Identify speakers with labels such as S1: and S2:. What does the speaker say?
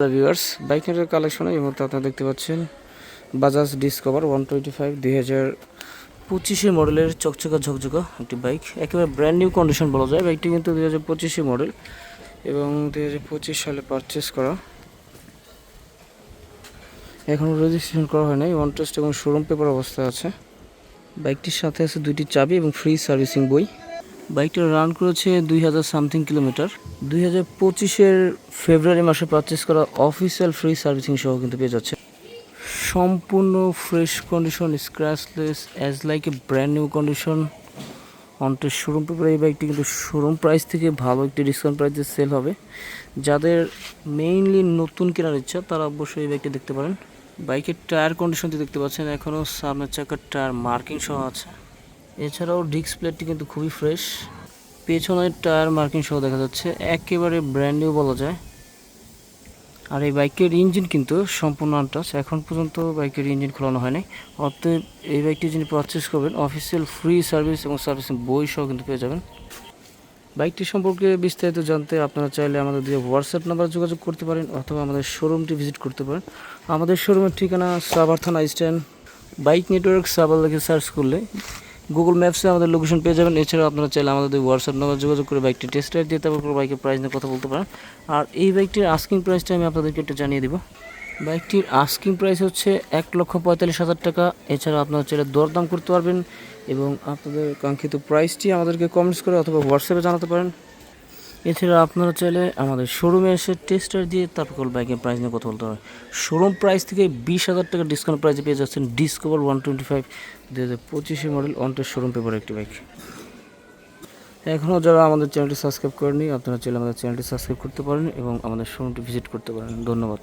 S1: Viewers বাইকের কালেকশনে এই মুহূর্তে আপনারা দেখতে পাচ্ছেন Bajaj Discover one twenty five দুই হাজার পঁচিশে মডেলের চকচকা ঝকঝকা একটি বাইক একেবারে ব্র্যান্ড নিউ কন্ডিশন বলা যায়। বাইকটি কিন্তু দুই হাজার পঁচিশে মডেল এবং দুই হাজার পঁচিশ সালে পারচেস করা। এখনও রেজিস্ট্রেশন করা হয় নাই। ওয়ান টেস্ট এবং শোরুম পেপার অবস্থায় আছে। বাইকটির সাথে আছে দুইটি চাবি এবং ফ্রি সার্ভিসিং বই। বাইকটা রান করেছে দুই হাজার সামথিং কিলোমিটার। দুই হাজার পঁচিশের ফেব্রুয়ারি মাসে পারচেস করা অফিসিয়াল ফ্রি সার্ভিসিং সহ কিন্তু পেয়ে যাচ্ছে। সম্পূর্ণ fresh condition scratchless as like a brand new condition অন্টে showroom পেপারে এই বাইকটি কিন্তু শোরুম প্রাইস থেকে ভালো একটি ডিসকাউন্ট প্রাইসে সেল হবে। যাদের মেইনলি নতুন কেনার ইচ্ছা, তারা অবশ্যই এই বাইকটি দেখতে পারেন। বাইকের টায়ার কন্ডিশনটি দেখতে পাচ্ছেন এখনও সামনের চাকার টায়ার মার্কিং সহ আছে। এছাড়াও ডিস্ক প্লেটটি কিন্তু খুবই ফ্রেশ। পেছনের টায়ার মার্কিং সহ দেখা যাচ্ছে, একেবারে ব্র্যান্ড নিউ বলা যায়। আর এই বাইকের ইঞ্জিন কিন্তু সম্পূর্ণ আনটাচ এখন পর্যন্ত বাইকের ইঞ্জিন খোলানো হয়নি। অতএব এই বাইকটি যিনি পারচেস করবেন অফিসিয়াল ফ্রি সার্ভিস এবং সার্ভিসিং বই সহ কিন্তু পেয়ে যাবেন। বাইকটি সম্পর্কে বিস্তারিত জানতে আপনারা চাইলে আমাদের দিয়ে হোয়াটসঅ্যাপ নাম্বার যোগাযোগ করতে পারেন অথবা আমাদের শোরুমটি ভিজিট করতে পারেন। আমাদের শোরুমের ঠিকানা সাভার থানা স্ট্যান্ড বাইক নেটওয়ার্ক সাভার লিখে সার্চ করলে গুগল ম্যাপসে আমাদের লোকেশন পেয়ে যাবেন। এছাড়াও আপনারা চাইলে আমাদের হোয়াটসঅ্যাপ নাম্বার যোগাযোগ করে বাইকটি টেস্ট রাইড দিয়ে তারপর বাইকের প্রাইস নিয়ে কথা বলতে পারেন। আর এই বাইকটির আস্কিং প্রাইসটা আমি আপনাদেরকে একটু জানিয়ে দিব। বাইকটির আস্কিং প্রাইস হচ্ছে এক লক্ষ পঁয়তাল্লিশ হাজার টাকা। এছাড়া আপনারা চাইলে দরদাম করতে পারবেন এবং আপনাদের কাঙ্ক্ষিত প্রাইসটি আমাদেরকে কমেন্টস করে অথবা হোয়াটসঅ্যাপে জানাতে পারেন। এছাড়া আপনারা চাইলে আমাদের শোরুমে এসে টেস্টার দিয়ে তারপর বাইকের প্রাইস নিয়ে কথা বলতে হবে শোরুম প্রাইস থেকে বিশ হাজার টাকা ডিসকাউন্ট প্রাইসে পেয়ে যাচ্ছেন ডিসকভার ওয়ান টোয়েন্টি ফাইভ দু হাজার পঁচিশে মডেল অন্টের শোরুম পেপার একটি বাইক এখনও যারা আমাদের চ্যানেলটি সাবস্ক্রাইব করেনি আপনারা চাইলে আমাদের চ্যানেলটি সাবস্ক্রাইব করতে পারেন এবং আমাদের শোরুমটি ভিজিট করতে পারেন। ধন্যবাদ।